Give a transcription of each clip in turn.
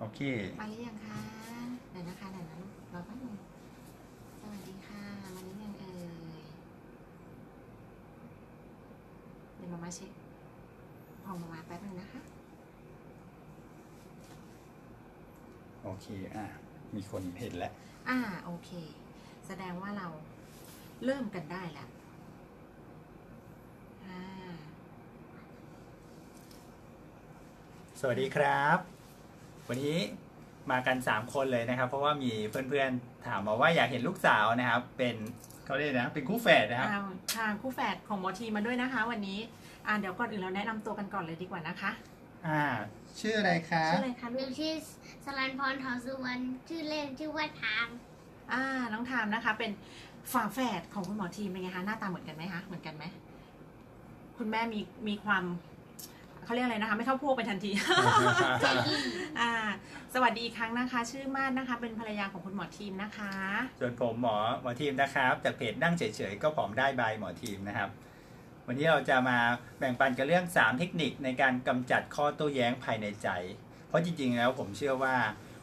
โอเค มาหรือยังคะเดี๋ยวนะคะเดี๋ยวนะลูกรอแป๊บนึงสวัสดีค่ะมาหรือยังเอ่ยเดี๋ยวมามาเช็คของมามาแป๊บนึงนะคะ โอเค อะ มีคนเห็นแล้ว อ่า โอเค แสดงว่าเราเริ่มกันได้แล้วอ่าสวัสดีครับ วันนี้มากัน 3 คนเลยนะครับ เพราะว่ามีเพื่อนๆถามมาว่าอยากเห็นลูกสาวนะครับ เป็นเขาเรียกนะเป็นคู่แฝดนะครับอ่าทางคู่แฝดของหมอทีมาด้วยนะคะ วันนี้อ่าเดี๋ยวก่อนอื่นเราแนะนำตัวกันก่อนเลยดีกว่านะคะอ่า ชื่ออะไรคะชื่ออะไรคะหลูนูกชื่อสลันพรเถาสุวรรณชื่อเล่นชื่อว่าทามอ่าน้องทามนะคะ เป็นฝาแฝดของคุณหมอทีมเป็นไงคะหน้าตาเหมือนกันไหมคะเหมือนกันไหมคุณแม่มีมีความ เขาเรียกอะไรนะคะ ไม่เข้าพวกไปทันทีใจดีอ่า สวัสดีอีกครั้งนะคะ ชื่อมาดนะคะ เป็นภรรยาของคุณหมอทีมนะคะ ส่วนผมหมอหมอทีมนะครับจากเพจนั่งเฉยๆก็ผอมได้บายหมอทีมนะครับ วันนี้เราจะมาแบ่งปันกันเรื่อง 3 เทคนิคในการกำจัดข้อโต้แย้งภายในใจ เพราะจริงๆแล้วผมเชื่อว่า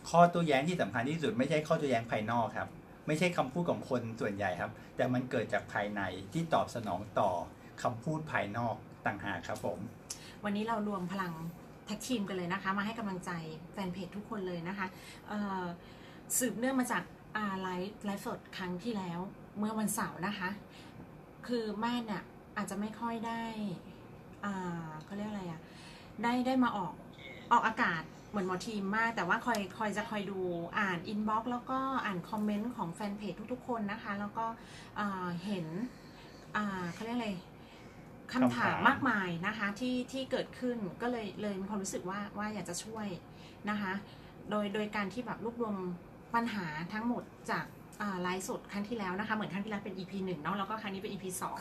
ข้อโต้แย้งที่สำคัญที่สุดไม่ใช่ข้อโต้แย้งภายนอกครับ ไม่ใช่คำพูดของคนส่วนใหญ่ครับ แต่มันเกิดจากภายในที่ตอบสนองต่อคำพูดภายนอกต่างหากครับผม วันนี้เรารวมพลังแท็กทีมกันเลยนะคะ มาให้กำลังใจแฟนเพจทุกคนเลยนะคะสืบเนื่องมาจากไลฟ์ไลฟ์สดครั้งที่แล้วเมื่อวันเสาร์นะคะ คือแม่เนี่ยอาจจะไม่ค่อยได้อ่าเขาเรียกอะไรอะได้ได้มาออกออกอากาศเหมือนหมอทีมมาก แต่ว่าคอยคอยจะคอยดูอ่านอินบ็อกซ์แล้วก็อ่านคอมเมนต์ของแฟนเพจทุกๆคนนะคะ แล้วก็เห็นเขาเรียกอะไร คำถามคำถามมากมายนะคะที่ที่เกิดขึ้นก็เลยเลยมีความรู้สึกว่าว่าอยากจะช่วยนะคะ โดยโดยการที่แบบรวบรวมปัญหาทั้งหมดจากอ่าไลฟ์สดครั้งที่แล้วนะคะ เหมือนครั้งที่แล้วเป็น EP หนึ่งเนาะแล้วก็ครั้งนี้เป็น EP สอง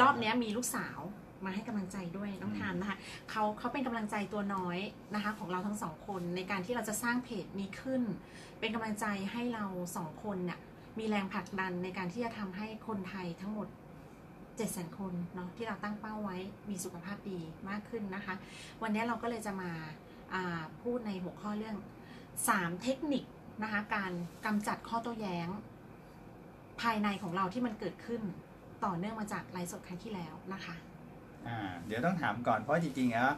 รอบเนี้ยมีลูกสาวมาให้กำลังใจด้วยน้องทามนะคะเขาเขาเป็นกำลังใจตัวน้อยนะคะของเราทั้งสองคนในการที่เราจะสร้างเพจนี้ขึ้น เป็นกำลังใจให้เราสองคนเนี่ยมีแรงผลักดันในการที่จะทำให้คนไทยทั้งหมด 7 0 0 0 0คนเนาะที่เราตั้งเป้าไว้มีสุขภาพดีมากขึ้นนะคะ วันนี้เราก็เลยจะมาาพูดในหัวข้อเรื่อง 3 เทคนิคนะคะการกำจัดข้อโต้แย้ง ภายในของเราที่มันเกิดขึ้นต่อเนื่องมาจากไลฟ์สดครั้งที่แล้วนะคะเดี๋ยวต้องถามก่อนเพราะจริงๆแล้ว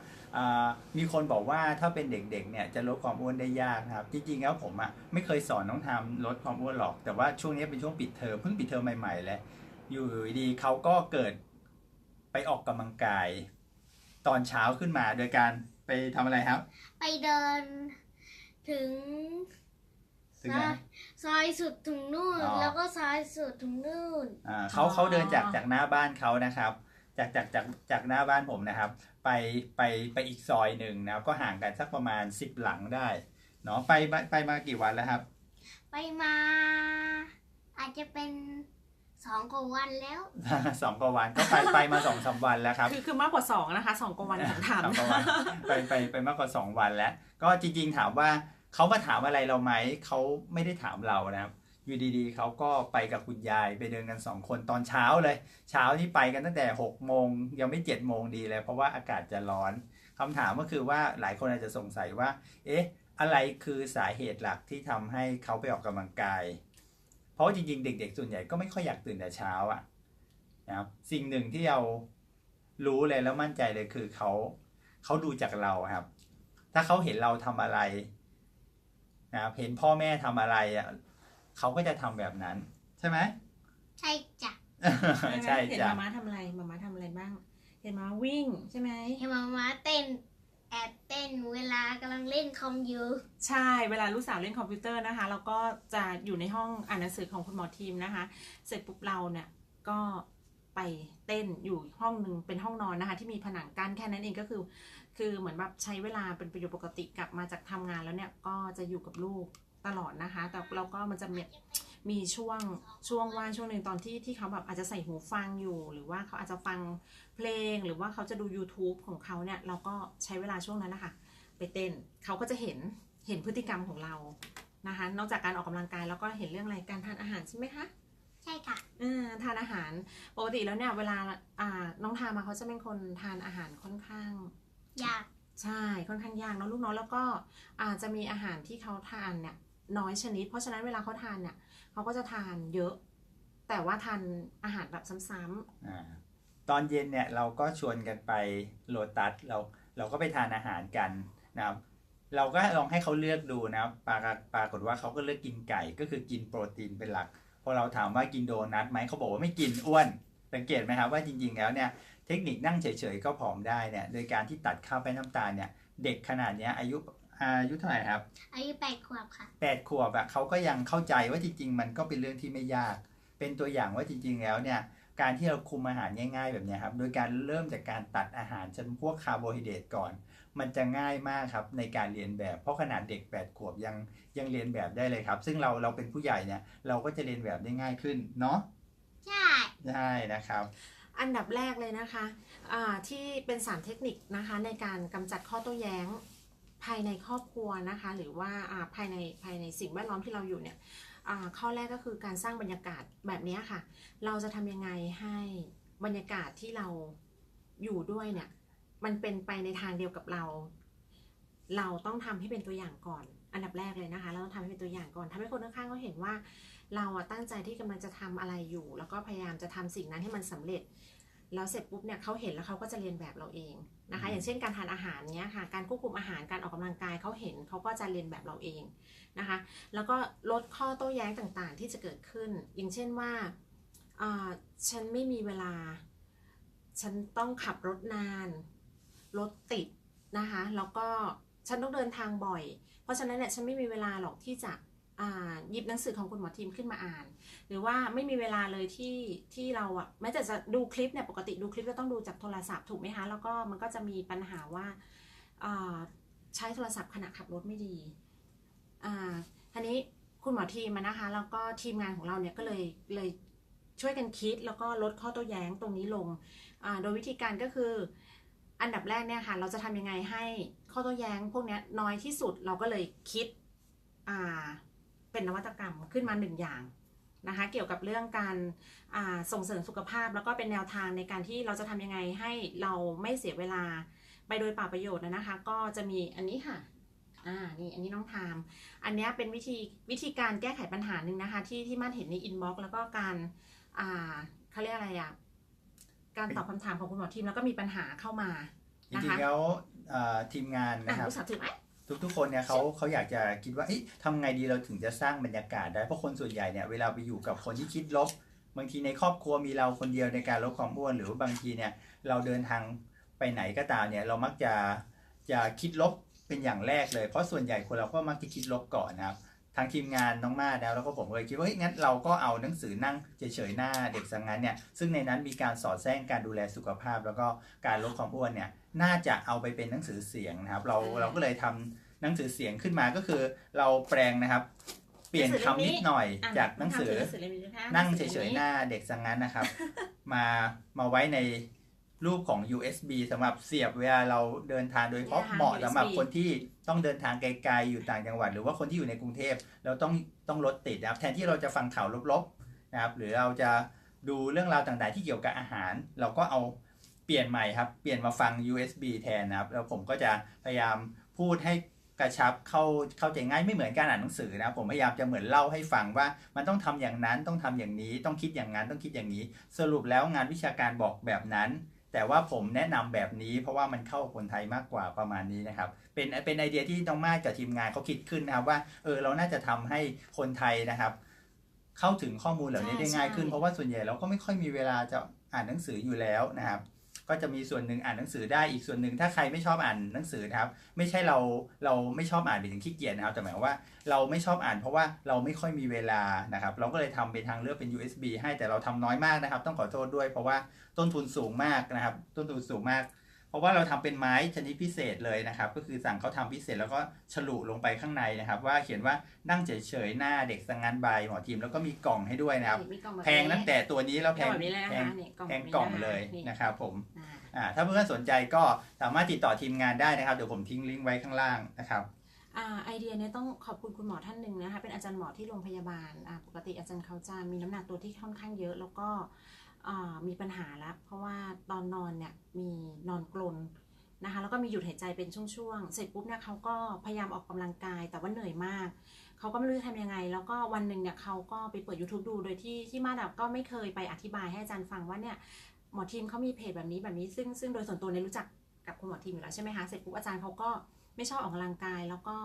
มีคนบอกว่าถ้าเป็นเด็กๆเนี่ยจะลดความอ้วนได้ยากครับ จริงๆแล้วผมอะไม่เคยสอนน้องทำลดความอ้วนหรอก แต่ว่าช่วงนี้เป็นช่วงปิดเทอมเพิ่งปิดเทอมใหม่ๆแล้ว อยู่ดีๆเขาก็เกิดไปออกกำลังกาย ตอนเช้าขึ้นมาโดยการไปทำอะไรครับ ไปเดินถึงถึงซไหนอยซอยสุดถึงนู่น อ๋อ แล้วก็ซอยสุดถึงนู่น อ่าเขาเขาเดินจากจากหน้าบ้านเขานะครับ จากจากจากจากหน้าบ้านผมนะครับ ไปไปไปอีกซอยหนึ่งนะครับก็ห่างกันสักประมาณ10หลังได้เนาะไปไปไปมากี่วันแล้วครับ ไปมา อาจจะเป็น สองกว่าวันแล้ว สองกว่าวันก็ไปไปมาสองสามวันแล้วครับคือคือมากกว่าสองนะคะสองกว่าวันของถามสองกว่าวันไปไปไปมากกว่าสองวันแล้ว ก็จริง ๆ ถามว่าเขามาถามอะไรเราไหมเขาไม่ได้ถามเรานะครับอยู่ดีๆเขาก็ไปกับคุณยายไปเดินกันสองคนตอนเช้าเลย เช้านี่ไปกันตั้งแต่หกโมงยังไม่เจ็ดโมงดีเลยเพราะว่าอากาศจะร้อนคำถามก็คือว่าหลายคนอาจจะสงสัยว่า เอ๊ะ อะไรคือสาเหตุหลักที่ทำให้เขาไปออกกำลังกาย เพราะจริงๆ เด็ก ๆ ส่วนใหญ่ก็ไม่ค่อยอยากตื่นแต่เช้าอะนะครับสิ่งหนึ่งที่เรารู้เลยแล้วมั่นใจเลยคือเขาเขาดูจากเราครับ ถ้าเขาเห็นเราทำอะไรนะครับเห็นพ่อแม่ทำอะไรอะเขาก็จะทำแบบนั้น ใช่ไหมใช่จ้ะใช่เห็นจ้ะมาม่าทำอะไรมาม่าทำอะไรบ้าง เห็นมาม่าวิ่งใช่ไหมเห็นมามาเต้น แอบเต้นเวลากำลังเล่นคอมอยู่ใช่เวลาลูกสาวเล่นคอมพิวเตอร์นะคะเราก็จะอยู่ในห้องอ่านหนังสือของคุณหมอทีมนะคะ เสร็จปุ๊บเราเนี่ยก็ไปเต้นอยู่ห้องหนึ่งเป็นห้องนอนนะคะ ที่มีผนังกั้นแค่นั้นเองก็คือ คือเหมือนแบบใช้เวลาเป็นประโยชน์ปกติกลับมาจากทำงานแล้วเนี่ยก็จะอยู่กับลูก ตลอดนะคะ แต่เราก็มันจะมีมีช่วงช่วงว่างช่วงหนึ่งตอนที่ที่เขาแบบอาจจะใส่หูฟังอยู่ หรือว่าเขาอาจจะฟังเพลงหรือว่าเขาจะดู YouTube ของเขาเนี่ย เราก็ใช้เวลาช่วงนั้นนะคะไปเต้นเขาก็จะเห็นเห็นพฤติกรรมของเรานะคะ นอกจากการออกกำลังกายแล้วก็เห็นเรื่องอะไรการทานอาหารใช่ไหมคะใช่ค่ะอ่าทานอาหารปกติแล้วเนี่ยเวลาอ่าน้องทามาเขาจะเป็นคนทานอาหารค่อนข้างอยากใช่ค่อนข้างยากเนอะลูกเนาะแล้วก็อาจจะมีอาหารที่เขาทานเนี่ย น้อยชนิด เพราะฉะนั้นเวลาเขาทานเนี่ยเขาก็จะทานเยอะ แต่ว่าทานอาหารแบบซ้ำอตอนเย็นเนี่ยเราก็ชวนกันไปโลตัสเราเราก็ไปทานอาหารกันนะครับเราก็ลองให้เขาเลือกดูนะปรากฏปรากฏว่าเขาก็เลือกกินไก่ก็คือกินโปรตีนเป็นหลัก พอเราถามว่ากินโดนัทไหมเขาบอกว่าไม่กินอ้วนสังเกตไหมครับว่าจริงๆแล้วเนี่ยเทคนิคนั่งเฉยๆก็ผอมได้เนี่ยโดยการที่ตัดข้าวแป้งน้ำตาลเนี่ยเด็กขนาดนี้อายุ อายุเท่าไหร่ครับ อายุแปดขวบค่ะแปดขวบอะเขาก็ยังเข้าใจว่าจริง ๆ มันก็เป็นเรื่องที่ไม่ยาก เป็นตัวอย่างว่าจริง ๆ แล้วเนี่ย การที่เราคุมอาหารง่าย ๆ แบบเนี้ยครับ โดยการเริ่มจากการตัดอาหารจนพวกคาร์โบไฮเดรตก่อน มันจะง่ายมากครับในการเรียนแบบ เพราะขนาดเด็ก8ขวบยังยังเรียนแบบได้เลยครับ ซึ่งเราเราเป็นผู้ใหญ่เนี่ยเราก็จะเรียนแบบได้ง่ายขึ้นเนาะ ใช่ ใช่นะครับๆอันดับแรกเลยนะคะอ่าที่เป็นสามเทคนิคนะคะในการกำจัดข้อโต้แย้ง ภายในครอบครัวนะคะ หรือว่าภายในภายในสิ่งแวดล้อมที่เราอยู่เนี่ยข้อแรกก็คือการสร้างบรรยากาศแบบนี้ค่ะ เราจะทำยังไงให้บรรยากาศที่เราอยู่ด้วยเนี่ย มันเป็นไปในทางเดียวกับเรา เราต้องทำให้เป็นตัวอย่างก่อน อันดับแรกเลยนะคะ เราต้องทำให้เป็นตัวอย่างก่อนทำให้คนข้างๆเขาเห็นว่า เราตั้งใจที่กำลังจะทำอะไรอยู่ แล้วก็พยายามจะทำสิ่งนั้นให้มันสำเร็จ แล้วเสร็จปุ๊บเนี่ยเขาเห็นแล้วเขาก็จะเรียนแบบเราเองนะคะอืมอย่างเช่นการทานอาหารเนี้ยค่ะ การควบคุมอาหารการออกกำลังกายเขาเห็นเขาก็จะเรียนแบบเราเองนะคะ แล้วก็ลดข้อโต้แย้งต่างๆ ที่จะเกิดขึ้น อย่างเช่นว่าอ่าฉันไม่มีเวลา ฉันต้องขับรถนาน รถติดนะคะ แล้วก็ฉันต้องเดินทางบ่อย เพราะฉะนั้นเนี่ยฉันไม่มีเวลาหรอกที่จะอ่า หยิบหนังสือของคุณหมอทีมขึ้นมาอ่าน หรือว่าไม่มีเวลาเลยที่ที่เราอะแม้แต่จะดูคลิปเนี่ยปกติดูคลิปก็ต้องดูจากโทรศัพท์ถูกไหมคะแล้วก็มันก็จะมีปัญหาว่าใช้โทรศัพท์ขณะขับรถไม่ดีอ่าทีนี้คุณหมอทีมนะคะแล้วก็ทีมงานของเราเนี่ยก็เลยเลยช่วยกันคิดแล้วก็ลดข้อโต้แย้งตรงนี้ลงอ่าโดยวิธีการก็คืออันดับแรกเนี่ยค่ะเราจะทำยังไงให้ข้อโต้แย้งพวกนี้น้อยที่สุดเราก็เลยคิดอ่า เป็นนวัตกรรมขึ้นมาหนึ่งอย่างนะคะเกี่ยวกับเรื่องการอ่าส่งเสริมสุขภาพ แล้วก็เป็นแนวทางในการที่เราจะทำยังไงให้เราไม่เสียเวลาไปโดยเปล่าประโยชน์นะนะคะ ก็จะมีอันนี้ค่ะอ่านี่อันนี้น้องทามอันเนี้ยเป็นวิธีวิธีการแก้ไขปัญหาหนึ่งนะคะ ที่ที่ม่านเห็นในอินบ็อกซ์แล้วก็การอ่าเขาเรียกอะไรอะการตอบคำถามของคุณหมอทีมแล้วก็มีปัญหาเข้ามาจริงๆแล้วเอ่อทีมงานอะนะครับรู้สึกถือไหม ทุกๆคนเนี่ยเขาเขาอยากจะคิดว่าเอ๊ะทำไงดีเราถึงจะสร้างบรรยากาศได้ เพราะคนส่วนใหญ่เนี่ยเวลาไปอยู่กับคนที่คิดลบ บางทีในครอบครัวมีเราคนเดียวในการลดความอ้วน หรือบางทีเนี่ยเราเดินทางไปไหนก็ตามเนี่ยเรามักจะจะคิดลบเป็นอย่างแรกเลย เพราะส่วนใหญ่คนเราก็มักจะคิดลบก่อนนะครับทางทีมงานน้องมาแล้วแล้วก็ผมเลยคิดว่าเฮ้ยงั้นเราก็เอาหนังสือนั่งเฉยๆหน้าเด็กสังงั้นเนี่ยซึ่งในนั้นมีการสอดแทรกการดูแลสุขภาพ แล้วก็การลดความอ้วนเนี่ย น่าจะเอาไปเป็นหนังสือเสียงนะครับ เราเราก็เลยทำหนังสือเสียงขึ้นมาก็คือ เราแปลงนะครับ เปลี่ยนคำนิดหน่อยอะจากหนังสือทำหนังสือเล่มนี้นะคะนั่งหเฉสือยๆหน้าเด็กสังงั้นนะครับ มามาไว้ในรูปของ USB สำหรับเสียบเวลาเราเดินทางโดยเฉพาะเหมาะสำหรับคนที่ต้องเดินทางไกลๆอยู่ต่างจังหวัด หรือว่าคนที่อยู่ในกรุงเทพเราต้องต้องรถติดนะครับ แทนที่เราจะฟังข่าวลบๆนะครับ หรือเราจะดูเรื่องราวต่างๆที่เกี่ยวกับอาหาร เราก็เอาเปลี่ยนใหม่ครับ เปลี่ยนมาฟัง USB แทนนะครับ แล้วผมก็จะพยายามพูดให้กระชับเข้าเข้าใจง่ายไม่เหมือนการอ่านหนังสือนะครับผมพยายามจะเหมือนเล่าให้ฟังว่ามันต้องทำอย่างนั้นต้องทำอย่างนี้ ต้องคิดอย่างนั้นต้องคิดอย่างนี้ สรุปแล้วงานวิชาการบอกแบบนั้น แต่ว่าผมแนะนำแบบนี้เพราะว่ามันเข้าคนไทยมากกว่าประมาณนี้นะครับ เป็นเป็นไอเดียที่น้องมากกับทีมงานเขาคิดขึ้นนะครับว่าเออเราน่าจะทำให้คนไทยนะครับ เข้าถึงข้อมูลเหล่านี้ได้ง่ายขึ้นเพราะว่าส่วนใหญ่เราก็ไม่ค่อยมีเวลาจะอ่านหนังสืออยู่แล้วนะครับ ก็จะมีส่วนหนึ่งอ่านหนังสือได้อีกส่วนหนึ่งถ้าใครไม่ชอบอ่านหนังสือนะครับ ไม่ใช่เราเราไม่ชอบอ่านเป็นถึงขี้เกียจนะครับแต่หมายความว่าเราไม่ชอบอ่านเพราะว่าเราไม่ค่อยมีเวลานะครับ เราก็เลยทำเป็นทางเลือกเป็น USB ให้แต่เราทำน้อยมากนะครับ ต้องขอโทษด้วยเพราะว่าต้นทุนสูงมากนะครับ ต้นทุนสูงมาก เพราะว่าเราทำเป็นไม้ชนิดพิเศษเลยนะครับ ก็คือสั่งเขาทำพิเศษแล้วก็ฉลุลงไปข้างในนะครับ ว่าเขียนว่านั่งเฉยๆหน้าเด็กสังงานบายหมอทีมแล้วก็มีกล่องให้ด้วยนะครับมีกล่องบบแพงตั้งแต่ตัวนี้แล้วแพกล่องงแบบนี้เลยนะแพงคะนี่กล่องแพแบบงนี้กล่องะคะเลยนี่นะครับผมอ่าอ่าถ้าเพื่อนๆสนใจก็สามารถติดต่อทีมงานได้นะครับเดี๋ยวผมทิ้งลิงก์ไว้ข้างล่างนะครับอ่าไอเดียเนี้ต้องขอบคุณคุณหมอท่านหนึ่งนะคะเป็นอาจารย์หมอที่โรงพยาบาลอ่าปกติอาจารย์เขาจะมีน้ำหนักตัวที่ค่อนข้างเยอะ แล้วก็อ่า มีปัญหาแล้ว เพราะว่าตอนนอนเนี่ยมีนอนกลนนะคะแล้วก็มีหยุดหายใจเป็นช่วงๆ เสร็จปุ๊บเนี่ยเขาก็พยายามออกกำลังกายแต่ว่าเหนื่อยมาก เขาก็ไม่รู้จะทำยังไง แล้วก็วันหนึ่งเนี่ยเขาก็ไปเปิด YouTube ดูโดยที่ที่มาดับก็ไม่เคยไปอธิบายให้อาจารย์ฟังว่าเนี่ยหมอทีมเขามีเพจแบบนี้แบบนี้ซึ่งซึ่งโดยส่วนตัวเนี่ยรู้จักกับคุณหมอทีมอยู่แล้วใช่ไหมคะเสร็จปุ๊บอาจารย์เขาก็ไม่ชอบออกกำลังกาย แล้วก็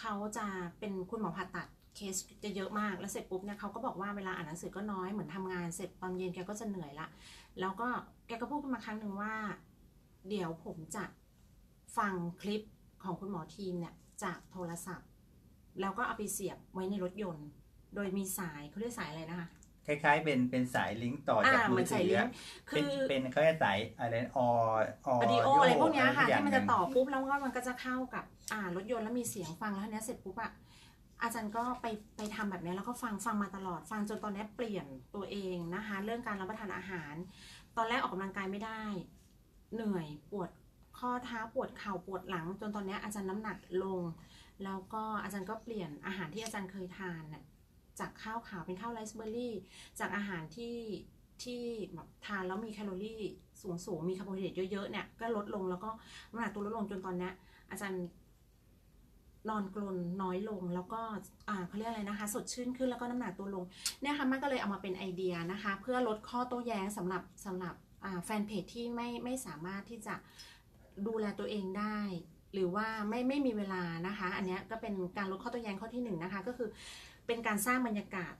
เขาจะเป็นคุณหมอผ่าตัด เคสจะเยอะมากแล้วเสร็จปุ๊บเนี่ยเขาก็บอกว่าเวลาอ่านหนังสือก็น้อยเหมือนทำงานเสร็จตอนเย็นแกก็จะเหนื่อยละแล้วก็แกก็พูดขึ้นมาครั้งหนึ่งว่า เดี๋ยวผมจะฟังคลิปของคุณหมอทีมเนี่ยจากโทรศัพท์ แล้วก็เอาไปเสียบไว้ในรถยนต์ โดยมีสายเขาเรียกสายอะไรนะคะคล้ายๆ เป็นเป็นสายลิงก์ต่อจากอ่าเหมืมืออนถืสายอลิงอะก์เป็คืนอเป็นเขาเรียกสายอะไรออวิดีโออะไรพวกเนี้ยค่ะอที่มันจะย่างหงต่อปุ๊บแล้วก็มันก็จะเข้ากับอ่ารถยนต์แล้วมีเสียงฟังแล้วทีเนี้ยเสร็จปุ๊บอะ อาจารย์ก็ไปไปทำแบบนี้แล้วก็ฟังฟังมาตลอด ฟังจนตอนนี้เปลี่ยนตัวเองนะคะ เรื่องการรับประทานอาหาร ตอนแรกออกกำลังกายไม่ได้ เหนื่อยปวดข้อเท้าปวดเข่าปวดหลัง จนตอนนี้อาจารย์น้ำหนักลง แล้วก็อาจารย์ก็เปลี่ยนอาหารที่อาจารย์เคยทานน่ะจากข้าวขาวเป็นข้าวไรซ์เบอร์รี่ จากอาหารที่ที่แบบทานแล้วมีแคลอรี่สูงสูงๆมีคาร์โบไฮเดรตเยอะๆเนี่ยก็ลดลงแล้วก็น้ำหนักตัวลดลงจนตอนนี้อาจารย์ นอนกลนน้อยลงแล้วก็เขาเรียกอะไรนะคะ สดชื่นขึ้นแล้วก็น้ำหนักตัวลงเนี่ยค่ะมันก็เลยเอามาเป็นไอเดียนะคะ เพื่อลดข้อโต้แย้งสำหรับสำหรับแฟนเพจที่ไม่ไม่สามารถที่จะดูแลตัวเองได้ หรือว่าไม่ไม่มีเวลานะคะ อันนี้ก็เป็นการลดข้อโต้แย้งข้อที่หนึ่งนะคะก็คือเป็นการสร้างบรรยากาศ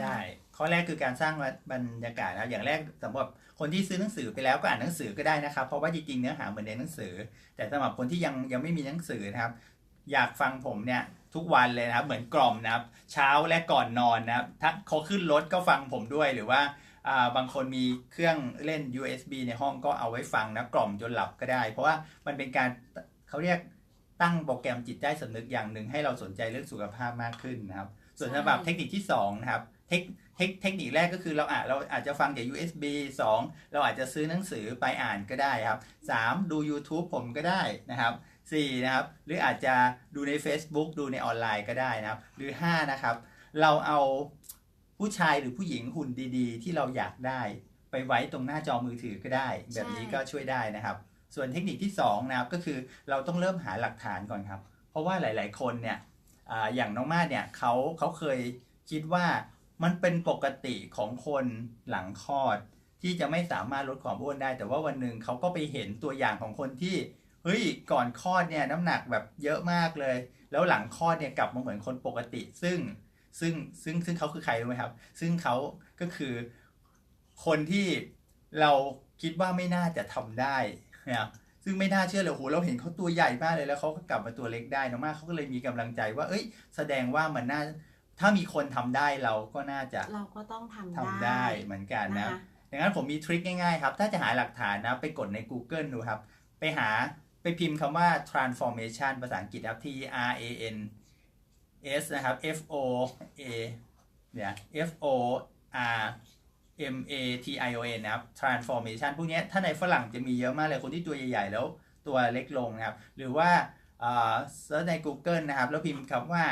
ใช่ข้อแรกคือการสร้างบรรยากาศนะอย่างแรกสำหรับคนที่ซื้อหนังสือไปแล้วก็อ่านหนังสือก็ได้นะครับ เพราะว่าจริงๆเนื้อหาเหมือนในหนังสือ แต่สำหรับคนที่ยังยังไม่มีหนังสือนะครับ อยากฟังผมเนี่ยทุกวันเลยนะครับ เหมือนกล่อมนะครับ เช้าและก่อนนอนนะครับถ้าเขาขึ้นรถก็ฟังผมด้วยหรือว่าอ่าบางคนมีเครื่องเล่น USB ในห้องก็เอาไว้ฟังนะกล่อมจนหลับก็ได้ เพราะว่ามันเป็นการเขาเรียกตั้งโปรแกรมจิตใต้สำนึกอย่างหนึ่งให้เราสนใจเรื่องสุขภาพมากขึ้นนะครับ ส่วนสำหรับเทคนิคที่สองนะครับเทคเทคเทคนิคแรกก็คือเราอาจเราอาจจะฟังจาก USB 2 เราอาจจะซื้อหนังสือไปอ่านก็ได้ครับ 3 ดู YouTube ผมก็ได้นะครับ 4 นะครับ หรืออาจจะดูใน Facebook ดูในออนไลน์ก็ได้นะครับ หรือ 5 นะครับ เราเอาผู้ชายหรือผู้หญิงหุ่นดีๆ ที่เราอยากได้ไปไว้ตรงหน้าจอมือถือก็ได้ แบบนี้ก็ช่วยได้นะครับ ส่วนเทคนิคที่2นะครับก็คือเราต้องเริ่มหาหลักฐานก่อนครับ เพราะว่าหลาย ๆ คนเนี่ยออย่างน้องมาดเนี่ยเขาเขาเคยคิดว่ามันเป็นปกติของคนหลังคลอดที่จะไม่สามารถลดความอ้วนได้ แต่ว่าวันหนึ่งเขาก็ไปเห็นตัวอย่างของคนที่ เฮ้ยก่อนคลอดเนี่ยน้ำหนักแบบเยอะมากเลย แล้วหลังคลอดเนี่ยกลับมาเหมือนคนปกติ ซึ่งซึ่งซึ่งซึ่งเขาคือใครรู้ไหมครับ ซึ่งเขาก็คือคนที่เราคิดว่าไม่น่าจะทำได้นะครับซึ่งไม่น่าเชื่อเลยโอ้โหเราเห็นเขาตัวใหญ่มากเลยแล้วเขาก็กลับมาตัวเล็กได้น้องมากเขาก็เลยมีกำลังใจว่า เอ้ย แสดงว่ามันน่าถ้ามีคนทำได้เราก็น่าจะเราก็ต้องทำทำได้เหมือนกันนะนะคะดังนั้นผมมีทริคง่ายๆครับ ถ้าจะหาหลักฐานนะไปกดใน Google ดูครับ ไปหา ไปพิมพ์คำว่า transformation ภาษาอังกฤษครับ T R A N S นะครับ F O A เนี่ย F O R M A T I O N นะครับ transformation พวกนี้ถ้าในฝรั่งจะมีเยอะมากเลยคนที่ตัวใหญ่ ๆ แล้วตัวเล็กลงนะครับ หรือว่าเซิร์ชใน Google นะครับ แล้วพิมพ์คำว่า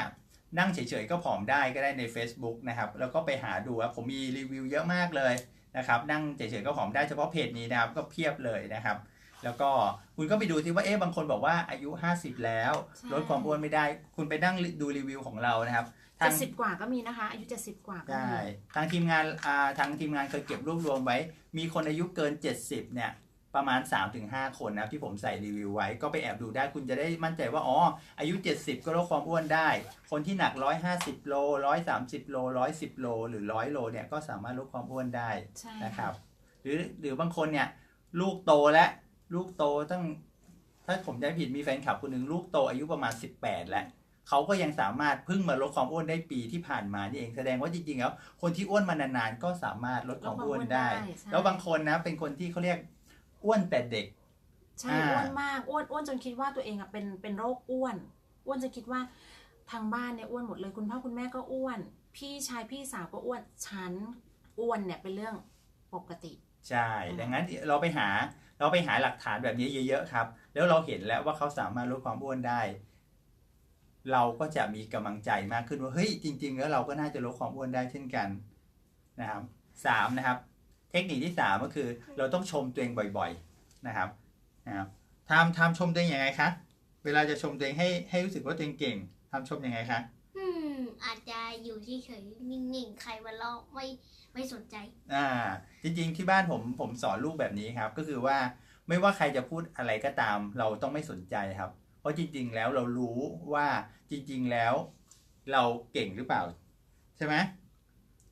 นั่งเฉยๆก็ผอมได้ก็ได้ใน Facebook นะครับ แล้วก็ไปหาดูครับผมมีรีวิวเยอะมากเลยนะครับ นั่งเฉยๆก็ผอมได้เฉพาะเพจนี้นะครับก็เพียบเลยนะครับ แล้วก็คุณก็ไปดูที่ว่าเอ๊ะบางคนบอกว่าอายุ 50 แล้วใช่ลดความอ้วนไม่ได้ คุณไปนั่งดูรีวิวของเรานะครับทาเจ็งดสิบกว่าก็มีนะคะ อายุเจ็ดสิบกว่าก็ใช่มีทางทีมงานอ่าทางทีมงานเคยเก็บรวบรวมไว้ มีคนอายุเกิน 70เนี่ยประมาณ 3-5 คนนะที่ผมใส่รีวิวไว้ก็ไปแอบดูได้คุณจะได้มั่นใจว่า อ๋อ อายุ 70 ก็ลดความอ้วนได้ คนที่หนัก 150 โล 130 โล 110 โล หรือ 100 โลเนี่ยก็สามารถลดความอ้วนได้ใช่นะครับ หรือหรือบางคนเนี่ยลูกโตแล้ว ลูกโตตั้ง ถ้าผมจำไม่ผิดมีแฟนคลับคนหนึ่งลูกโตอายุประมาณ 18 แล้วเขาก็ยังสามารถเพิ่งมาลดความอ้วนได้ปีที่ผ่านมานี่เองแสดงว่าจริงๆแล้วคนที่อ้วนมานานๆก็สามารถลดความอ้วนได้ใช่แล้วบางคนนะ เป็นคนที่เขาเรียกอ้วนแต่เด็กใช่อ่าอ้วนมากอ้วนอ้วนจนคิดว่าตัวเองอะเป็นเป็นโรคอ้วน อ้วนจะคิดว่าทางบ้านเนี่ยอ้วนหมดเลยคุณพ่อคุณแม่ก็อ้วน พี่ชายพี่สาวก็อ้วนฉันอ้วนเนี่ยเป็นเรื่องปกติ ใช่ ดังนั้นเราไปหา เราไปหาหลักฐานแบบนี้เยอะๆครับ แล้วเราเห็นแล้วว่าเขาสามารถลดความอ้วนได้ เราก็จะมีกำลังใจมากขึ้นว่าเฮ้ยจริง ๆ แล้วเราก็น่าจะลดความอ้วนได้เช่นกันนะครับสามนะครับ เทคนิคที่สามก็คือ เราต้องชมตัวเองบ่อย ๆนะครับนะครับทำทำชมตัวเองยังไงคะเวลาจะชมตัวเองให้ให้รู้สึกว่าตัวเองเก่งทำชมยังไงคะ อาจจะอยู่เฉยๆนิ่งๆ ใครมาลอกไม่ไม่สนใจ อ่า จริง ๆ ที่บ้านผมผมสอนลูกแบบนี้ครับ ก็คือว่าไม่ว่าใครจะพูดอะไรก็ตาม เราต้องไม่สนใจครับ เพราะจริง ๆ แล้วเรารู้ว่าจริง ๆ แล้ว เราเก่งหรือเปล่า ใช่ไหม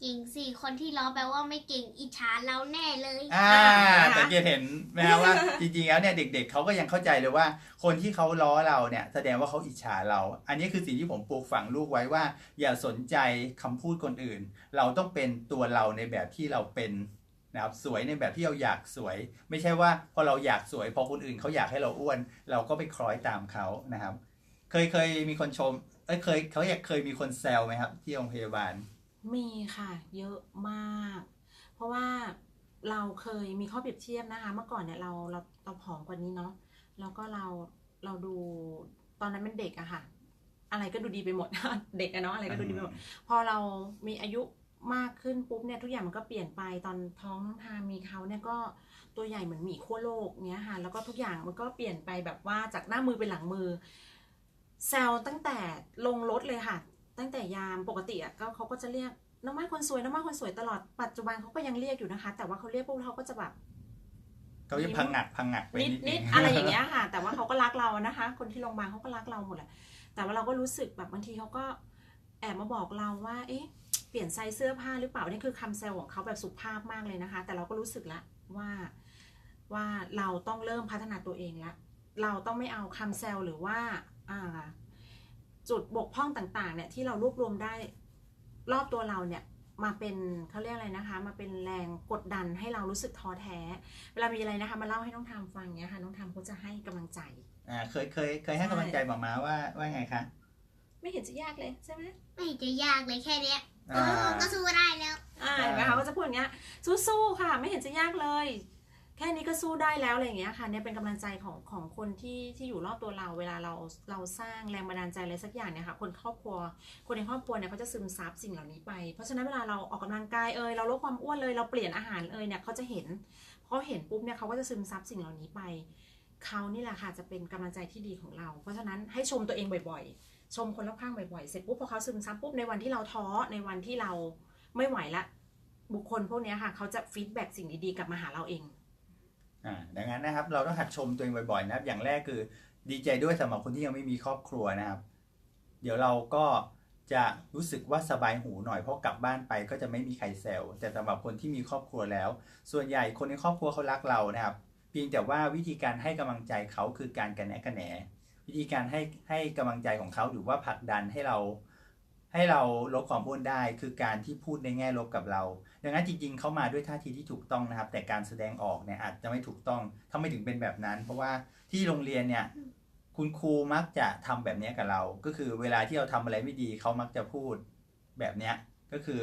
เก่งสิคนที่ล้อแปลว่าไม่เก่งอิจฉาเราแน่เลยอ่าอ่าสังเกตเห็นไหมครับว่า จริงๆแล้วเนี่ยเด็ก ๆเขาก็ยังเข้าใจเลยว่า คนที่เขาล้อเราเนี่ย แสดงว่าเขาอิจฉาเรา อันนี้คือสิ่งที่ผมปลูกฝังลูกไว้ว่า อย่าสนใจคำพูดคนอื่น เราต้องเป็นตัวเราในแบบที่เราเป็นนะครับสวยในแบบที่เราอยากสวย ไม่ใช่ว่าพอเราอยากสวยพอคนอื่นเขาอยากให้เราอ้วน เราก็ไปคล้อยตามเขานะครับ เคยเคยมีคนชมเอ้ยเคยเขาอยากเคยมีคนแซวไหมครับ ที่โรงพยาบาล มีค่ะ เยอะมาก เพราะว่าเราเคยมีข้อเปรียบเทียบนะคะ เมื่อก่อนเนี่ยเราเราเราผอมกว่านี้เนาะแล้วก็เราเราดูตอนนั้นเป็นเด็กอะค่ะ อะไรก็ดูดีไปหมด เด็กอะเนาะอะไรก็ดูดีไปหมด พอเรามีอายุมากขึ้นปุ๊บเนี่ยทุกอย่างมันก็เปลี่ยนไปตอนท้องน้องทามมีเขาเนี่ยก็ตัวใหญ่เหมือนหมีขั้วโลกเนี้ยค่ะ แล้วก็ทุกอย่างมันก็เปลี่ยนไปแบบว่าจากหน้ามือเป็นหลังมือแซวตั้งแต่ลงรถเลยค่ะ ตั้งแต่ยามปกติอะก็เขาก็จะเรียกน้องไม้คนสวยน้องไม้คนสวยตลอดปัจจุบันเขาก็ยังเรียกอยู่นะคะ แต่ว่าเขาเรียกพวกเราก็จะแบบเขาจะพังงักพังงักไปนิดนิดนิดนึงอะไรอย่างเงี้ยค่ะ แต่ว่าเขาก็รักเรานะคะ คนที่โรงพยาบาลเขาก็รักเราหมดแหละแต่ว่าเราก็รู้สึกแบบบางทีเขาก็แอบมาบอกเราว่า เอ๊ะเปลี่ยนไซส์เสื้อผ้าหรือเปล่านี่คือคำแซวของเขาแบบสุภาพมากเลยนะคะ แต่เราก็รู้สึกละว่าว่าเราต้องเริ่มพัฒนาตัวเองละเราต้องไม่เอาคำแซวหรือว่าอ่า จุดบกพร่องต่างๆเนี่ยที่เรารวบรวมได้รอบตัวเราเนี่ยมาเป็นเขาเรียกอะไรนะคะ มาเป็นแรงกดดันให้เรารู้สึกท้อแท้ เวลามีอะไรนะคะมาเล่าให้น้องทามฟังเนี้ยค่ะน้องทามเขาจะให้กำลังใจอ่าเคยเคยเคยให้กำลังใจหมามาว่าว่าไงคะไม่เห็นจะยากเลยใช่ไหมไม่จะยากเลยแค่เนี้ยอ่าเออก็สู้ได้แล้วอ่าเห็นไหมคะก็จะพูดอย่างเงี้ยสู้ๆค่ะ ไม่เห็นจะยากเลย แค่นี้ก็สู้ได้แล้วอะไรอย่างเงี้ยค่ะเนี่ยเป็นกำลังใจของของคนที่ที่อยู่รอบตัวเรา เวลาเราเราสร้างแรงบันดาลใจอะไรสักอย่างเนี่ยค่ะคนครอบครัว คนในครอบครัวเนี่ยเขาจะซึมซับสิ่งเหล่านี้ไป เพราะฉะนั้นเวลาเราออกกำลังกายเอยเราลดความอ้วนเลยเราเปลี่ยนอาหารเอยเนี่ยเขาจะเห็นพอเห็นปุ๊บเนี่ยเขาก็จะซึมซับสิ่งเหล่านี้ไปเขานี่แหละค่ะจะเป็นกำลังใจที่ดีของเรา เพราะฉะนั้นให้ชมตัวเองบ่อยๆ ชมคนรอบข้างบ่อยๆ เสร็จปุ๊บพอเขาซึมซับปุ๊บในวันที่เราท้อในวันที่เราไม่ไหวละ บุคคลพวกเนี้ยค่ะเขาจะฟีดแบ็กสิ่งดีๆกลับมาหาเราเอง อ่าดังนั้นนะครับเราต้องหัดชมตัวเองบ่อยๆนะครับ อย่างแรกคือดีใจด้วยสำหรับคนที่ยังไม่มีครอบครัวนะครับ เดี๋ยวเราก็จะรู้สึกว่าสบายหูหน่อยเพราะกลับบ้านไปก็จะไม่มีใครแซวแต่สำหรับคนที่มีครอบครัวแล้ว ส่วนใหญ่คนในครอบครัวเขารักเรานะครับ เพียงแต่ว่าวิธีการให้กำลังใจเขาคือการกระแนะกระแหนวิธีการให้ให้กำลังใจของเขาหรือว่าผลักดันให้เรา ให้เราลดความอ้วนได้คือการที่พูดในแง่ลบกับเรา ดังนั้นจริงๆ เขามาด้วยท่าทีที่ถูกต้องนะครับ แต่การแสดงออกเนี่ยอาจจะไม่ถูกต้องทำไม่ถึงเป็นแบบนั้น เพราะว่าที่โรงเรียนเนี่ยคุณครูมักจะทำแบบนี้กับเรา ก็คือเวลาที่เราทำอะไรไม่ดีเขามักจะพูดแบบเนี้ยก็คือ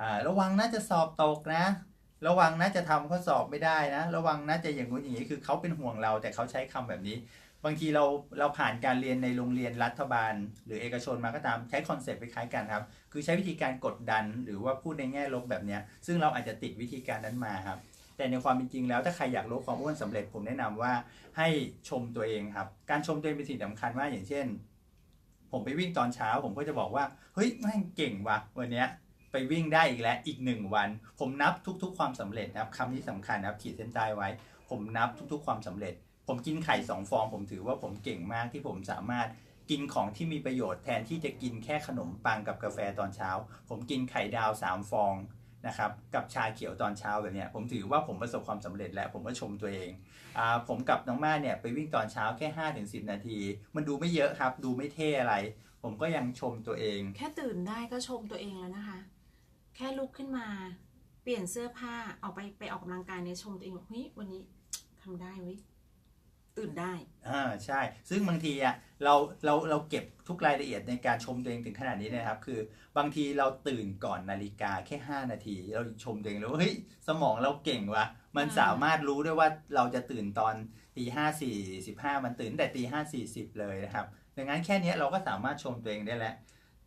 อระวังนะจะสอบตกนะ ระวังนะจะทำข้อสอบไม่ได้นะ ระวังนะจะอย่างงู้นอย่างนี้คือเขาเป็นห่วงเราแต่เขาใช้คำแบบนี้ บางทีเราเราผ่านการเรียนในโรงเรียนรัฐบาล หรือเอกชนมาก็ตามใช้คอนเซ็ปต์คล้ายกันครับ คือใช้วิธีการกดดันหรือว่าพูดในแง่ลบแบบนี้ซึ่งเราอาจจะติดวิธีการนั้นมาครับ แต่ในความเป็นจริงแล้วถ้าใครอยากลดความอ้วนสำเร็จผมแนะนำว่าให้ชมตัวเองครับ การชมตัวเองเป็นสิ่งสำคัญมากอย่างเช่น ผมไปวิ่งตอนเช้า ผมก็จะบอกว่าเฮ้ยแม่งเก่งว่ะวันเนี้ยไปวิ่งได้อีกแล้วอีกหนึ่งวัน ผมนับทุกๆ ความสำเร็จนะครับคำนี้สำคัญนะครับขีดเส้นใต้ไว้ ผมนับทุกๆ ความสำเร็จ ผมกินไข่สองฟอง ผมถือว่าผมเก่งมากที่ผมสามารถกินของที่มีประโยชน์แทนที่จะกินแค่ขนมปังกับกาแฟตอนเช้า ผมกินไข่ดาวสามฟองนะครับกับชาเขียวตอนเช้าแบบเนี้ยผมถือว่าผมประสบความสำเร็จแล้วผมก็ชมตัวเองอผมกับน้องม่าเนี่ยไปวิ่งตอนเช้าแค่5ถึง10 นาที มันดูไม่เยอะครับ ดูไม่เท่อะไร ผมก็ยังชมตัวเอง แค่ตื่นได้ก็ชมตัวเองแล้วนะคะ แค่ลุกขึ้นมา เปลี่ยนเสื้อผ้าออกไปไปออกกำลังกายเนี่ยชมตัวเองว่าเฮ้ยวันนี้ทำได้เว้ย ตื่นได้อ่าใช่ ซึ่งบางทีอะเราเราเราเก็บทุกรายละเอียดในการชมตัวเองถึงขนาดนี้นะครับ คือบางทีเราตื่นก่อนนาฬิกาแค่ 5 นาที เราชมตัวเองแล้วว่าเฮ้ยสมองเราเก่งว่ะมันสามารถรู้ได้ว่าเราจะตื่นตอนตีห้าสี่สิบห้ามันตื่นแต่ตีห้าสี่สิบเลยนะครับ ดังนั้นแค่นี้เราก็สามารถชมตัวเองได้แล้ว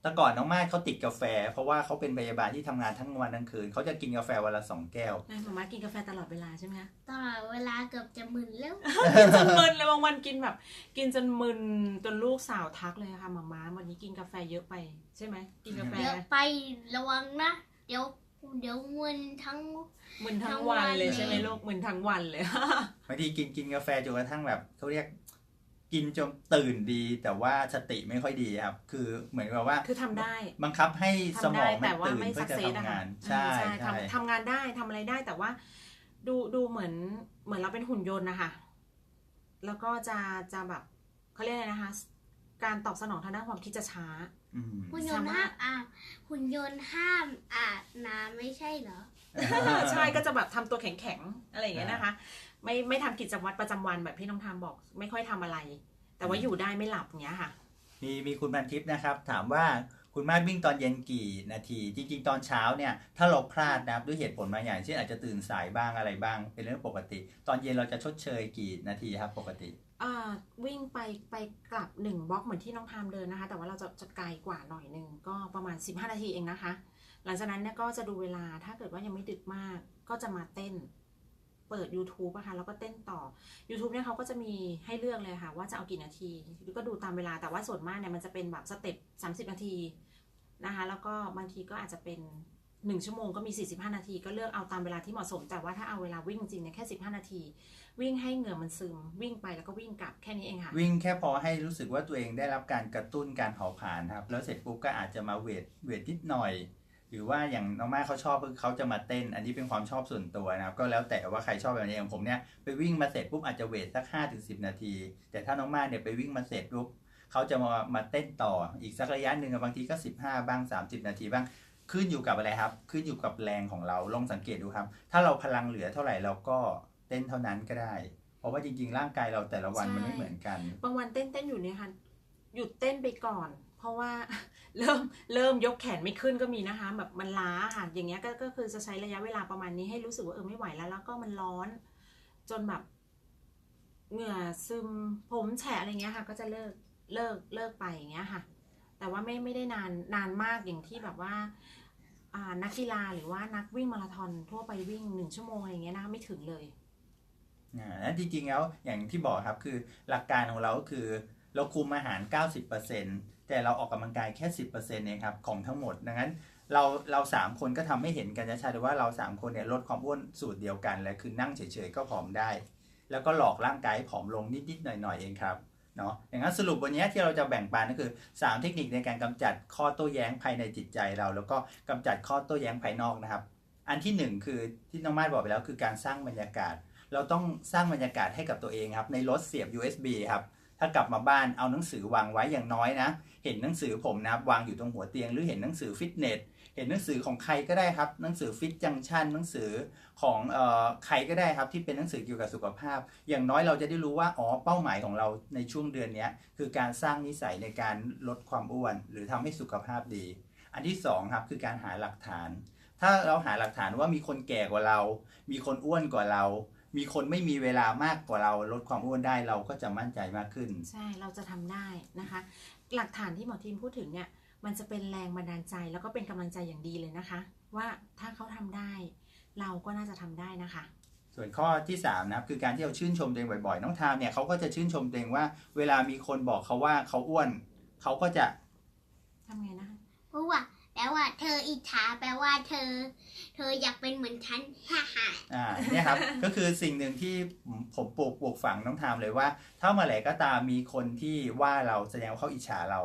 แต่ก่อนน้องมาดเขาติดกาแฟ เพราะว่าเขาเป็นพยาบาลที่ทำงานทั้งวันทั้งคืนเขาจะกินกาแฟวันละสองแก้วนายหมามากินกาแฟตลอดเวลาใช่ไหมคะตลอดเวลาเกือบจะมึนแล้วกินจนมึนเลยบางวันกินแบบ กินจนมึนจนลูกสาวทักเลยค่ะหมามาวันนี้กินกาแฟเยอะไปใช่ไหมกินกาแฟเยอะไประวังนะเดี๋ยวเดี๋ยวมึนทั้งมึนทั้ทั้งงวันวันเลยใช่ไหมเลยลูกมึนทั้งวันเลยบางทีกินกินกาแฟจนกระทั่งแบบเขาเรียก กินจนตื่นดี แต่ว่าสติไม่ค่อยดีครับ คือเหมือนกับว่าคือทำได้ บังคับให้สทำมได้องมัแต่นว่าตื่นไม่เพื่สัอกจะเซสอะทำค่ะงานอืมใช่ใช่ทำทำงานได้ทำอะไรได้แต่ว่า ดูดูเหมือนเหมือนเราเป็นหุ่นยนต์นะคะ แล้วก็จะจะแบบเขาเรียกอะไรนะคะ การตอบสนองทางด้านความคิดจะช้าอืมหุ่นยนต์ห้ามอาบหุ่นยนต์ห้ามอาบน้ำไม่ใช่เหรอใช่ก็จะแบบทำตัวแข็งๆอะไรอย่างเงี้ยนะคะ ไม่ไม่ทำกิจวัตรประจำวันแบบที่น้องทามบอก ไม่ค่อยทำอะไร แต่ว่าอยู่ได้ไม่หลับอย่างเงี้ยค่ะ มีมีคุณพันทิพย์นะครับ ถามว่าคุณมาดวิ่งตอนเย็นกี่นาที จริง ๆ ตอนเช้าเนี่ยถ้าเราพลาดนะครับด้วยเหตุผลบางอย่างเช่นอาจจะตื่นสายบ้างอะไรบ้าง เป็นเรื่องปกติ ตอนเย็นเราจะชดเชยกี่นาทีครับปกติอ่าวิ่งไปไปกลับหนึ่งบล็อกเหมือนที่น้องทามเดินนะคะ แต่ว่าเราจะจะไกลกว่าหน่อยหนึ่งก็ประมาณ 15 นาทีเองนะคะ หลังจากนั้นเนี่ยก็จะดูเวลาถ้าเกิดว่ายังไม่ดึกมากก็จะมาเต้น เปิด YouTube อะคะแล้วก็เต้นต่อ YouTube เนี่ยเขาก็จะมีให้เลือกเลยค่ะ ว่าจะเอากี่นาทีก็ดูตามเวลาแต่ว่าส่วนมากเนี่ยมันจะเป็นแบบสเต็ป30 นาทีนะคะแล้วก็บางทีก็อาจจะเป็น 1 ชั่วโมงก็มี 45 นาที ก็เลือกเอาตามเวลาที่เหมาะสม แต่ว่าถ้าเอาเวลาวิ่งจริงเนี่ยแค่ 15 นาที วิ่งให้เหงื่อมันซึม วิ่งไปแล้วก็วิ่งกลับแค่นี้เองค่ะ วิ่งแค่พอให้รู้สึกว่าตัวเองได้รับการกระตุ้นการเผาผลาญครับแล้วเสร็จปุ๊บก็อาจจะมาเวทเวทนิดหน่อย หรือว่าอย่างน้องมาเขาชอบคือเขาจะมาเต้น อันนี้เป็นความชอบส่วนตัวนะครับ ก็แล้วแต่ว่าใครชอบแบบนี้อย่างผมเนี่ยไปวิ่งมาเสร็จปุ๊บอาจจะเวทสัก5ถึง10นาที แต่ถ้าน้องมาเนี่ยไปวิ่งมาเสร็จปุ๊บเขาจะมามาเต้นต่ออีกสักระยะหนึ่งบางทีก็ 15 บ้าง 30 นาทีบ้างขึ้นอยู่กับอะไรครับ ขึ้นอยู่กับแรงของเราลองสังเกตดูครับ ถ้าเราพลังเหลือเท่าไหร่เราก็เต้นเท่านั้นก็ได้ เพราะว่าจริงๆ ร่างกายเราแต่ละวันมันไม่เหมือนกัน บางวันเต้นเต้นอยู่เนี่ยค่ะหยุดเต้นไปก่อน เพราะว่าเริ่มเริ่มยกแขนไม่ขึ้นก็มีนะคะแบบมันล้าค่ะอย่างเงี้ยก็ก็คือจะใช้ระยะเวลาประมาณนี้ให้รู้สึกว่าเออไม่ไหวแล้วแล้วก็มันร้อน จนแบบเหงื่อซึมผมแฉะอะไรเงี้ยค่ะ ก็จะเลิกเลิกเลิกไปอย่างเงี้ยค่ะ แต่ว่าไม่ไม่ได้นานนานมากอย่างที่แบบว่าานักกีฬาหรือว่านักวิ่งมาราธอนทั่วไปวิ่งหนึ่งชั่วโมงอะไรเงี้ยนะคะไม่ถึงเลยอ่าแล้วจริงๆแล้วอย่างที่บอกครับคือหลักการของเราก็คือเราคุมอาหาร 90% แต่เราออกกำลังกายแค่ 10%เองครับของทั้งหมด ดังนั้นเราเราสามคนก็ทำให้เห็นกันชัดๆเลยว่าเราสามคนเนี่ยลดความอ้วนสูตรเดียวกันเลยคือนั่งเฉยๆก็ผอมได้ แล้วก็หลอกร่างกายให้ผอมลงนิดๆหน่อยๆเองครับเนาะอย่างนั้นสรุปวันนี้ที่เราจะแบ่งปันก็คือ 3 เทคนิคในการกำจัดข้อโต้แย้งภายในจิตใจเรา แล้วก็กำจัดข้อโต้แย้งภายนอกนะครับ อันที่หนึ่งคือที่น้องมาดบอกไปแล้วคือการสร้างบรรยากาศ เราต้องสร้างบรรยากาศให้กับตัวเองครับในรถเสียบ USB ครับ ถ้ากลับมาบ้านเอาหนังสือวางไว้อย่างน้อยนะ เห็นหนังสือผมนะครับวางอยู่ตรงหัวเตียง หรือเห็นหนังสือฟิตเนสเห็นหนังสือของใครก็ได้ครับ หนังสือฟิตจังชันหนังสือของออใครก็ได้ครับ ที่เป็นหนังสือเกี่ยวกับสุขภาพ อย่างน้อยเราจะได้รู้ว่าอ๋อเป้าหมายของเราในช่วงเดือนนี้คือการสร้างนิสัยในการลดความอ้วน หรือทำให้สุขภาพดี อันที่สองครับคือการหาหลักฐาน ถ้าเราหาหลักฐานว่ามีคนแก่กว่าเรา มีคนอ้วนกว่าเรา มีคนไม่มีเวลามากกว่าเราลดความอ้วนได้เราก็จะมั่นใจมากขึ้น ใช่เราจะทำได้นะคะ หลักฐานที่หมอทีมพูดถึงเนี่ยมันจะเป็นแรงบันดาลใจแล้วก็เป็นกำลังใจอย่างดีเลยนะคะ ว่าถ้าเขาทำได้ เราก็น่าจะทำได้นะคะ ส่วนข้อที่3นะครับคือการที่เราชื่นชมตัวเองบ่อยๆ น้องทามเนี่ยเขาก็จะชื่นชมตัวเองว่า เวลามีคนบอกเขาว่าเขาอ้วนเขาก็จะทำไงนะคะเพราะว่าแปลว่าเธออิจฉาแปลว่าเธอ เธออยากเป็นเหมือนฉันฮ่าฮ่าอ่าเนี่ยครับ ก็คือสิ่งหนึ่งที่ผมปลูกปลูกฝังน้องทามเลยว่า ถ้าเมื่อไหร่ก็ตามมีคนที่ว่าเราแสดงว่าเขาอิจฉาเรา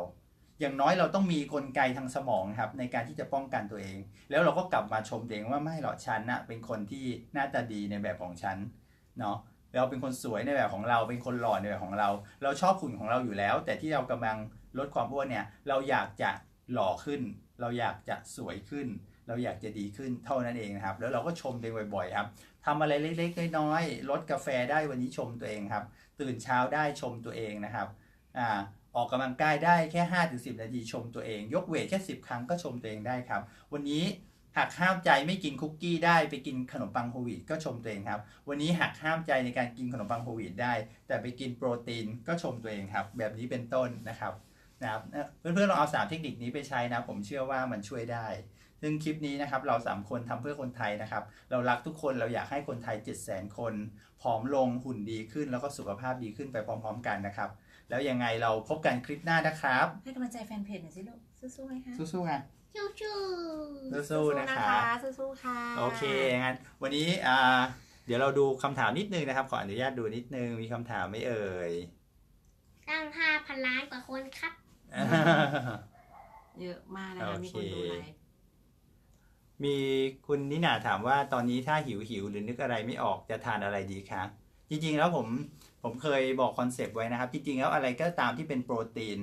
อย่างน้อยเราต้องมีกลไกทางสมองครับ ในการที่จะป้องกันตัวเอง แล้วเราก็กลับมาชมตัวเองว่าไม่หรอกฉันนะเป็นคนที่หน้าตาดีในแบบของฉันเนาะเราเป็นคนสวยในแบบของเรา เป็นคนหล่อในแบบของเรา เราชอบหุ่นของเราอยู่แล้ว แต่ที่เรากำลังลดความอ้วนเนี่ย เราอยากจะหล่อขึ้น เราอยากจะสวยขึ้น เราอยากจะดีขึ้นเท่านั้นเองนะครับ แล้วเราก็ชมตัวเองบ่อยๆครับทำอะไรเล็กๆน้อยๆลดกาแฟได้วันนี้ชมตัวเองครับ ตื่นเช้าได้ชมตัวเองนะครับอ่าออกกำลังกายได้แค่5ถึง10นาทีชมตัวเอง ยกเวทแค่ 10 ครั้งก็ชมตัวเองได้ครับ วันนี้หากห้ามใจไม่กินคุกกี้ได้ไปกินขนมปังโฮลวีตก็ชมตัวเองครับ วันนี้หากห้ามใจในการกินขนมปังโฮลวีตได้ แต่ไปกินโปรตีนก็ชมตัวเองครับ แบบนี้เป็นต้นนะครับนะครับเอ่อเพื่อนๆลองเอาสามเทคนิคนี้ไปใช้นะ ผมเชื่อว่ามันช่วยได้ ซึ่งคลิปนี้นะครับเราสามคนทำเพื่อคนไทยนะครับ เรารักทุกคนเราอยากให้คนไทย 7 0 0 0 0 0 คนผอมลงหุ่นดีขึ้น แล้วก็สุขภาพดีขึ้นไปพร้อม ๆ กันนะครับ แล้วยังไงเราพบกันคลิปหน้านะครับ ให้กำลังใจแฟนเพจหน่อยสิลูกสู้ๆไหมคะสู้ๆค่ะชูชูสู้ๆนะครับสู้ๆค่ะโอเคงั้นวันนี้อ่าเดี๋ยวเราดูคำถามนิดนึงนะครับ ขออนุญาตดูนิดนึงมีคำถามไหม่เอ่ยตั้งห้าพันล้านกว่าคนครับ เยอะมากนะคะโอมีเคคนดูไลฟ์ มีคุณนิน่าถามว่าตอนนี้ถ้าหิวหิวหรือนึกอะไรไม่ออกจะทานอะไรดีคะจริงๆแล้วผมผมเคยบอกคอนเซปต์ไว้นะครับ จริงๆแล้วอะไรก็ตามที่เป็นโปรตีน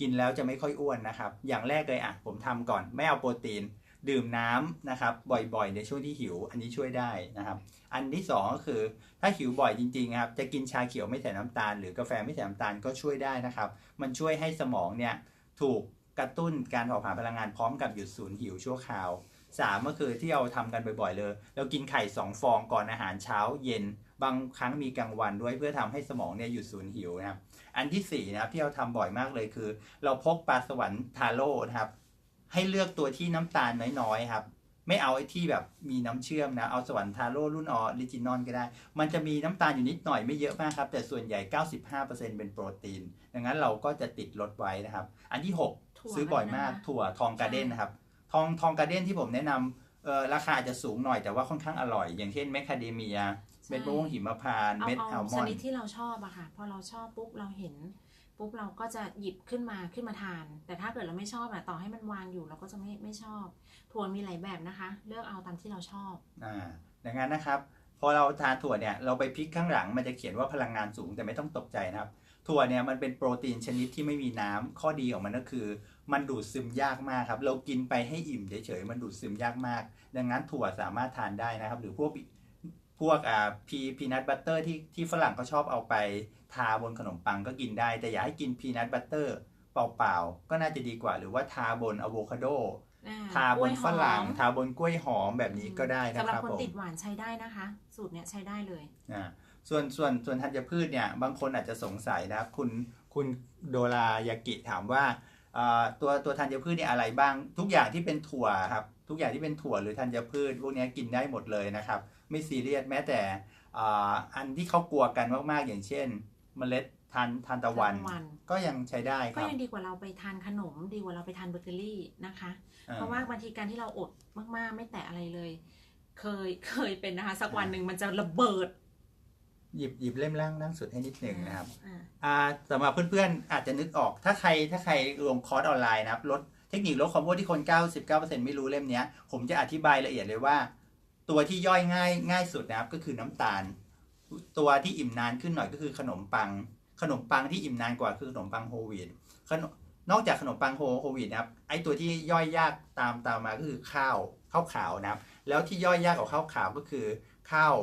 กินแล้วจะไม่ค่อยอ้วนนะครับ อย่างแรกเลยอะผมทำก่อนไม่เอาโปรตีน ดื่มน้ำนะครับ บ่อยๆ ในช่วงที่หิว อันนี้ช่วยได้นะครับ อันที่สองก็คือถ้าหิวบ่อยจริงๆครับจะกินชาเขียวไม่ใส่น้ำตาล หรือกาแฟไม่ใส่น้ำตาลก็ช่วยได้นะครับ มันช่วยให้สมองเนี่ยถูกกระตุ้นการเผาผลาญพลังงานพร้อมกับหยุดสูญหิวชั่วคราว สามก็คือที่เราทำกันบ่อยๆเลย เรากินไข่สองฟองก่อนอาหารเช้าเย็น บางครั้งมีกลางวันด้วยเพื่อทำให้สมองเนี่ยหยุดสูญหิวนะครับ อันที่สี่นะครับที่เราทำบ่อยมากเลยคือ เราพกปลาสวรรค์ทาโร่นะครับ ให้เลือกตัวที่น้ำตาลน้อยๆครับไม่เอาไอ้ที่แบบมีน้ำเชื่อมนะ เอาสวรรค์ทาโร่รุ่นออริจินอลก็ได้ มันจะมีน้ำตาลอยู่นิดหน่อยไม่เยอะมากครับ แต่ส่วนใหญ่ 95%เป็นโปรตีน ดังนั้นเราก็จะติดลดไว้นะครับ อันที่ถั่ว6ซื้อบ่อยมากนะคะถั่วทองการ์เด้นนะครับ ทองทองการ์เด้นที่ผมแนะนำเออราคาอาจจะสูงหน่อยแต่ว่าค่อนข้างอร่อย อย่างเช่นแมคคาเดเมียเม็ดมะม่วงหิมพานต์เอาเม็ดเอาอัลมชอนนิดด์ที่เราชอบอะค่ะ พอเราชอบปุ๊บเราเห็นปุ๊บเราก็จะหยิบขึ้นมาขึ้นมาทาน แต่ถ้าเกิดเราไม่ชอบอะต่อให้มันวางอยู่เราก็จะไม่ไม่ชอบถั่วมีหลายแบบนะคะ เลือกเอาตามที่เราชอบอ่าดังนั้นนะครับ พอเราทานถั่วเนี่ยเราไปพลิกข้างหลังมันจะเขียนว่าพลังงานสูงแต่ไม่ต้องตกใจนะครับ ถั่วเนี่ยมันเป็นโปรตีนชนิดที่ไม่มีน้ำข้อดีของมันก็คือ มันดูดซึมยากมากครับ เรากินไปให้อิ่มเฉยๆมันดูดซึมยากมาก ดังนั้นถั่วสามารถทานได้นะครับ หรือพวกพวกอ่าพีพีนัทบัตเตอร์ที่ที่ฝรั่งเขาชอบเอาไปทาบนขนมปังก็กินได้ แต่อย่าให้กินพีนัทบัตเตอร์เปล่าๆ ก็น่าจะดีกว่า หรือว่าทาบนอะโวคาโดอ่ทาบนฝรั่งกล้วยหอมทาบนกล้วยหอมแบบนี้ก็ได้นะสำหครับคนผมติดหวานใช้ได้นะคะ สูตรเนี้ยใช้ได้เลยอ่าส่วนส่วนส่วนธัญพืชเนี่ยบางคนอาจจะสงสัยนะครับ คุณคุณโดรายากิถามว่าอ่า ตัวตัวธัญพืชเนี่ยอะไรบ้าง ทุกอย่างที่เป็นถั่วครับ ทุกอย่างที่เป็นถั่วหรือธัญพืช พวกเนี้ยกินได้หมดเลยนะครับ ไม่ซีเรียสแม้แต่อ่าอันที่เขากลัวกันมากๆ อย่างเช่น เมล็ดทานทานตะวันทานตะวันก็ยังใช้ได้คก็รับยังดีกว่าเราไปทานขนม ดีกว่าเราไปทานเบเกอรี่นะคะอ่าเพราะว่าบางทีการที่เราอดมากๆ ไม่แตะอะไรเลย เคยเคยเป็นนะคะ สักวันหนึ่งมันจะระเบิด หยิบหยิบเล่มล่างล่างสุดให้นิดหนึ่งนะครับอ่าอ่าสำหรับเพื่อนๆ อาจจะนึกออก ถ้าใครถ้าใครลงคอร์สออนไลน์นะครับลดเทคนิคลดความอ้วนที่คน 99%ไม่รู้เล่มเนี้ย ผมจะอธิบายละเอียดเลยว่า ตัวที่ย่อยง่ายง่ายสุดนะครับก็คือน้ำตาล ตัวที่อิ่มนานขึ้นหน่อยก็คือขนมปัง ขนมปังที่อิ่มนานกว่าคือขนมปังโฮลวีตขนมนอกจากขนมปังโฮโฮลวีตนะครับไอตัวที่ย่อยยากตามตามมาก็คือข้าวข้าวขาวนะครับ แล้วที่ย่อยยากกว่าข้าวขาวก็คือข้าว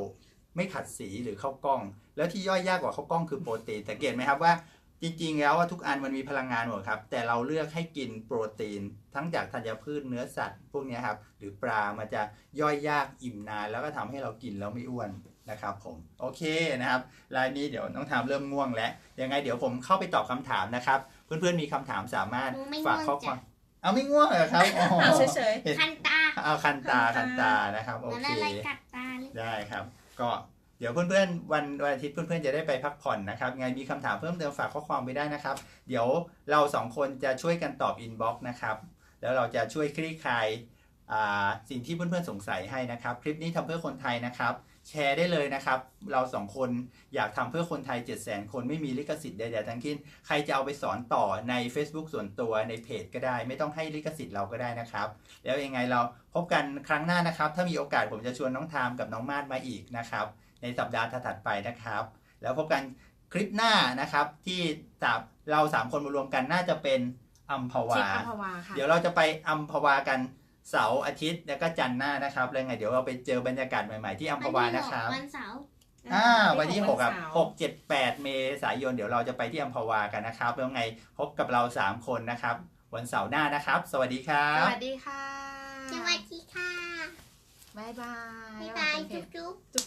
ไม่ขัดสีหรือข้าวกล้อง แล้วที่ย่อยยากกว่าข้าวกล้องคือโปรตีนแต่เกตไหมครับว่าจริงๆ แล้วว่าทุกอันมันมีพลังงานหมดครับ แต่เราเลือกให้กินโปรตีน ทั้งจากธัญพืชเนื้อสัตว์ พวกเนี้ยครับ หรือปลามันจะย่อยยากอิ่มนาน แล้วก็ทำให้เรากินแล้วไม่อ้วนนะครับผมโอเคนะครับรายนี้เดี๋ยวน้องทามเริ่มง่วงแล้วยังไงเดี๋ยวผมเข้าไปตอบคำถามนะครับ เพื่อนๆมีคำถามสามารถไม่ฝากง่วงข้อควาจ้ะมเอาไม่ง่วงเหรอครับอ๋อเอาเฉยเห็นคันตาเอาคันตาคันตานะครับโอเหมือนเคอะไรกัดตาเลยได้ครับ ก็เดี๋ยวเพื่อนๆวันวันอาทิตย์เพื่อนๆจะได้ไปพักผ่อนนะครับไงมีคำถามเพิ่มเติมฝากข้อความไปได้นะครับ เดี๋ยวเราสองคนจะช่วยกันตอบอินบ็อกซ์นะครับ แล้วเราจะช่วยคลี่คลายสิ่งที่เพื่อนๆสงสัยให้นะครับ คลิปนี้ทำเพื่อคนไทยนะครับ แชร์ได้เลยนะครับ เราสองคนอยากทำเพื่อคนไทย7 0 0 0 0 0 คนไม่มีลิขสิทธิ์ใดๆทั้งสิ้น ใครจะเอาไปสอนต่อใน Facebook ส่วนตัวในเพจก็ได้ ไม่ต้องให้ลิขสิทธิ์เราก็ได้นะครับ แล้วยังไงเราพบกันครั้งหน้านะครับ ถ้ามีโอกาสผมจะชวนน้องทามกับน้องมาดมาอีกนะครับ ในสัปดาห์ถัดๆไปนะครับ แล้วพบกันคลิปหน้านะครับที่จับเราสามคนมารวมกันน่าจะเป็นอัมพๆวาชิปอัมพวาค่ะเดี๋ยวเราจะไปอัมพวากัน เสาร์อาทิตย์แล้วก็จันทร์หน้านะครับแล้วไงเดี๋ยวเราไปเจอบรรยากาศใหม่ๆที่อัมพวานะครับวันที่หกวันเสาร์อ่าวันที่หกครับเสาร์หกเจ็ดแปดเมษายนเดี๋ยวเราจะไปที่อัมพวากันนะครับแล้วไงพบกับเราสามคนนะครับ วันเสาร์หน้านะครับ สวัสดีครัสบวัสดีค่ะ สวัสดีค่ะ บ๊ายบาย บ๊ายบายจุ๊บจุ๊บ